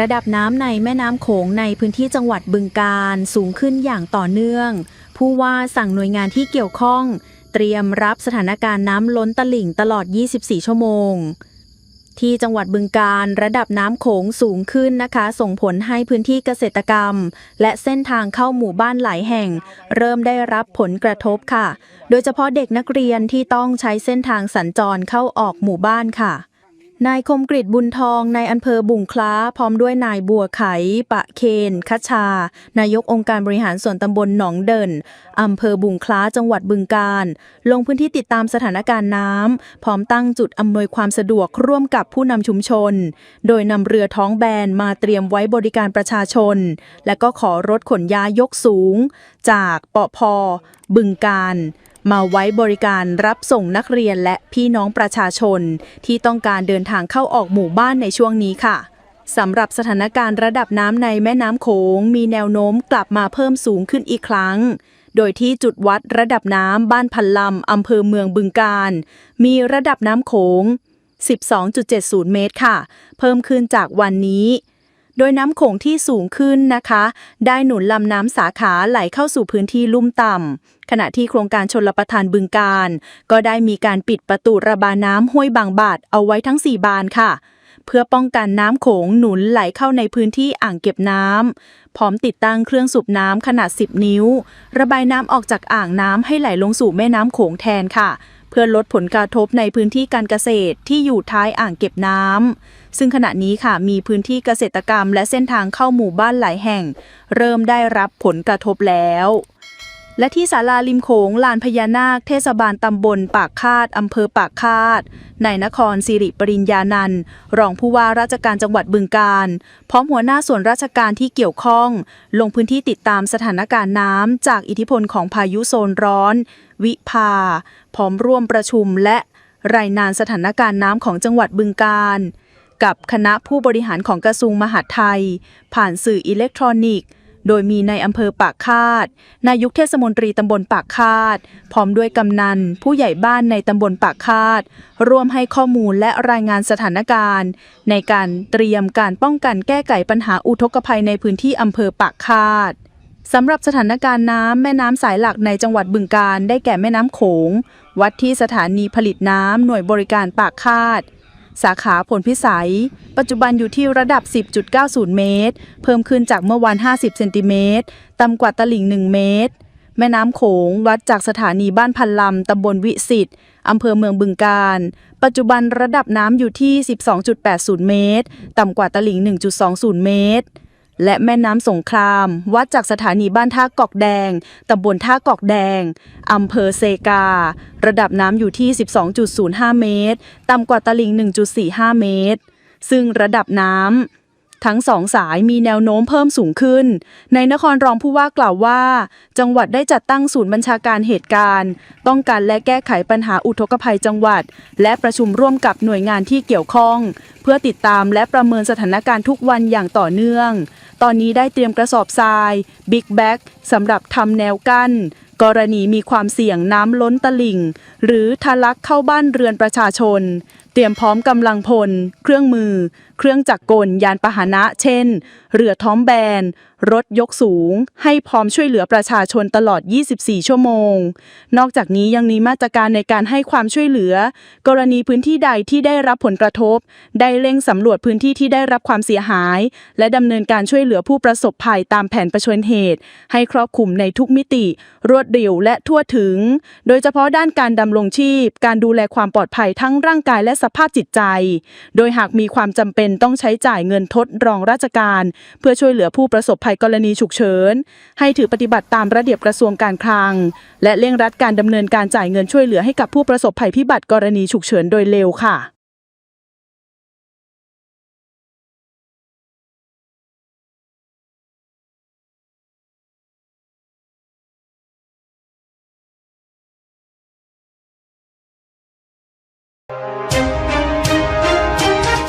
ระดับน้ำในแม่น้ำโขงในพื้นที่จังหวัดบึงกาฬสูงขึ้นอย่างต่อเนื่อง ผู้ว่าสั่งหน่วยงานที่เกี่ยวข้อง เตรียมรับสถานการณ์น้ำล้นตลิ่งตลอด 24 ชั่วโมง ที่จังหวัดบึงกาฬระดับน้ำโขงสูงขึ้นนะคะ ส่งผลให้พื้นที่เกษตรกรรม และเส้นทางเข้าหมู่บ้านหลายแห่ง เริ่มได้รับผลกระทบค่ะ โดยเฉพาะเด็กนักเรียนที่ต้องใช้เส้นทางสัญจรเข้าออกหมู่บ้านค่ะ นายคมกริตบุญทองในอำเภอบุงคล้า พร้อมด้วยนายบัวไข ปะเคนคัชชา นายกองค์การบริหารส่วนตำบลหนองเดินอำเภอบุงคล้าจังหวัดบึงกาฬลงพื้นที่ติดตามสถานการณ์น้ำพร้อมตั้งจุดอำนวยความสะดวกร่วมกับผู้นำชุมชน โดยนำเรือท้องแบนมาเตรียมไว้บริการประชาชน และก็ขอรถขนย้ายยกสูง จากปอพบึงกาฬ มาไว้บริการรับส่งนักเรียนและพี่น้องประชาชน ที่ต้องการเดินทางเข้าออกหมู่บ้านในช่วงนี้ค่ะสำหรับสถานการณ์ระดับน้ำในแม่น้ำโขง มีแนวโน้มกลับมาเพิ่มสูงขึ้นอีกครั้ง โดยที่จุดวัดระดับน้ำบ้านพันลำอำเภอเมืองบึงกาฬมีระดับน้ำโขง 12.70 เมตรค่ะ เพิ่มขึ้นจากวันนี้ โดยน้ำโขงที่สูงขึ้นนะคะ ได้หนุนลำน้ำสาขาไหลเข้าสู่พื้นที่ลุ่มต่ำขณะที่โครงการชนรับประทานบึงการ ก็ได้มีการปิดประตูระบายน้ำห้วยบางบาดเอาไว้ทั้ง 4 บานค่ะ เพื่อป้องกันน้ำโขงหนุนไหลเข้าในพื้นที่อ่างเก็บน้ำพร้อมติดตั้งเครื่องสูบน้ำขนาด 10 นิ้ว ระบายน้ำออกจากอ่างน้ำให้ไหลลงสู่แม่น้ำโขงแทนค่ะ พื่อลดผลกระทบในพื้นที่การเกษตรที่อยู่ท้ายอ่างเก็บน้ำซึ่งขณะนี้ค่ะมีพื้นที่เกษตรกรรมและเส้นทางเข้าหมู่บ้านหลายแห่ง เริ่มได้รับผลกระทบแล้ว และที่ศาลาริมโขงลานพญานาค เทศบาลตำบลปากคาดอำเภอปากคาดในนครสิริปริญญานันท์รองผู้ว่าราชการจังหวัดบึงกาฬพร้อมหัวหน้าส่วนราชการที่เกี่ยวข้อง ลงพื้นที่ติดตามสถานการณ์น้ำจากอิทธิพลของพายุโซนร้อน วิภา พร้อมร่วมประชุมและรายงานสถานการณ์น้ำของจังหวัดบึงกาฬกับคณะผู้บริหารของกระทรวงมหาดไทย ผ่านสื่ออิเล็กทรอนิกส์ โดยมีในอำเภอปากคาด นายกเทศมนตรีตำบลปากคาด พร้อมด้วยกำนัน ผู้ใหญ่บ้านในตำบลปากคาด ร่วมให้ข้อมูลและรายงานสถานการณ์ ในการเตรียมการป้องกันแก้ไขปัญหาอุทกภัยในพื้นที่อำเภอปากคาดสำหรับสถานการณ์น้ำแม่น้ำสายหลักในจังหวัดบึงกาฬได้แก่แม่น้ำโขง วัดที่สถานีผลิตน้ำหน่วยบริการปากคาด สาขาผลพิสัย ปัจจุบันอยู่ที่ระดับ 10.90 เมตร เพิ่มขึ้นจากเมื่อวาน 50 เซนติเมตร ต่ำกว่าตลิ่ง 1 เมตร แม่น้ำโขงวัดจากสถานีบ้านพันลำตำบลวิสิตอำเภอเมืองบึงการ ปัจจุบันระดับน้ำอยู่ที่ 12.80 เมตร ต่ำกว่าตลิ่ง 1.20 เมตร และแม่น้ำสงคราม วัดจากสถานีบ้านท่ากอกแดง ตำบลท่ากอกแดง อำเภอเซกา ระดับน้ำอยู่ที่ 12.05 เมตร ต่ำกว่าตลิ่ง 1.45 เมตร ซึ่งระดับน้ำทั้งสองสายมีแนวโน้มเพิ่มสูงขึ้น ในนครรองผู้ว่ากล่าวว่า จังหวัดได้จัดตั้งศูนย์บัญชาการเหตุการณ์ป้องกันและแก้ไขปัญหาอุทกภัยจังหวัด และประชุมร่วมกับหน่วยงานที่เกี่ยวข้อง เพื่อติดตามและประเมินสถานการณ์ทุกวันอย่างต่อเนื่อง ตอนนี้ได้เตรียมกระสอบทรายบิ๊กแบ็กสำหรับทำแนวกั้น กรณีมีความเสี่ยงน้ำล้นตลิ่ง หรือทะลักเข้าบ้านเรือนประชาชน เตรียมพร้อมกำลังพล เครื่องมือ เครื่องจักรกล ยานพาหนะ เช่น เรือท้องแบน รถยกสูง ให้พร้อมช่วยเหลือประชาชนตลอด 24 ชั่วโมง นอกจากนี้ยังมีมาตรการในการให้ความช่วยเหลือ กรณีพื้นที่ใดที่ได้รับผลกระทบ ได้เร่งสำรวจพื้นที่ที่ได้รับความเสียหาย และดำเนินการช่วยเหลือผู้ประสบภัยตามแผนประชวรเหตุ ให้ครอบคลุมในทุกมิติ รวดเร็วและทั่วถึง โดยเฉพาะด้านการดำรงชีพ การดูแลความปลอดภัยทั้งร่างกายและสภาพจิตใจ โดยหากมีความจำเป็นต้องใช้จ่ายเงินทดรองราชการ เพื่อช่วยเหลือผู้ประสบภัยกรณีฉุกเฉิน ให้ถือปฏิบัติตามระเบียบกระทรวงการคลัง และเร่งรัดการดำเนินการจ่ายเงินช่วยเหลือให้กับผู้ประสบภัยพิบัติกรณีฉุกเฉินโดยเร็วค่ะ